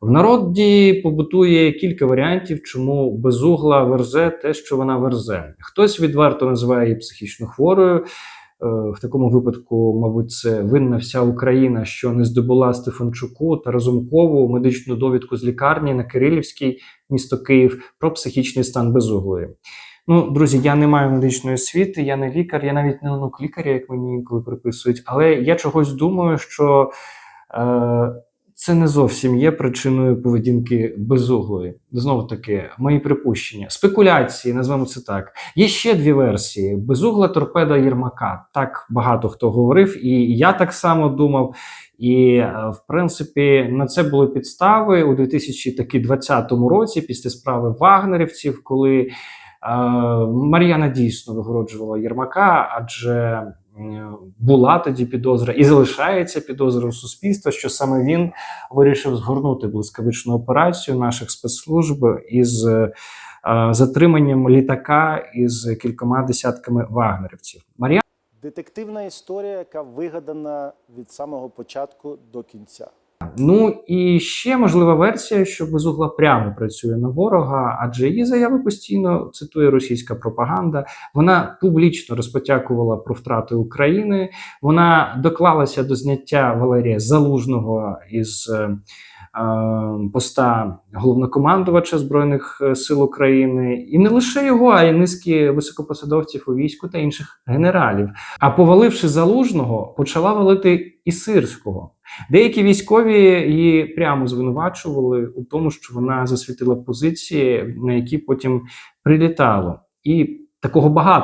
В народі побутує кілька варіантів, чому безугла верзе те, що вона верзе. Хтось відверто називає її психічно хворою. Е, В такому випадку, мабуть, це винна вся Україна, що не здобула Стефанчуку та Разумкову медичну довідку з лікарні на Кирилівській, місто Київ, про психічний стан безуглої. Ну, друзі, я не маю медичної освіти, я не лікар, я навіть не онук лікаря, як мені інколи приписують. Але я чогось думаю, що е, це не зовсім є причиною поведінки безуглої. Знову таки, мої припущення. Спекуляції, назвемо це так. Є ще дві версії: безугла торпеда Єрмака. Так багато хто говорив, і я так само думав. І е, в принципі на це були підстави у 2020 році, після справи вагнерівців, коли е, Мар'яна дійсно вигороджувала Єрмака, адже була тоді підозра і залишається підозра у суспільства, що саме він вирішив згорнути блискавичну операцію наших спецслужб із е, затриманням літака із кількома десятками вагнерівців. Марія Детективна історія, яка вигадана від самого початку до кінця. Ну і ще можлива версія, що безугла прямо працює на ворога, адже її заяви постійно цитує російська пропаганда. Вона публічно розпотякувала про втрати України. Вона доклалася до зняття Валерія Залужного із е, поста головнокомандувача збройних е, сил України, і не лише його, а й низки високопосадовців у війську та інших генералів. А поваливши залужного, почала валити і сирського. Деякі військові її прямо звинувачували у тому, що вона засвітила позиції, на які потім прилітало. І такого багато.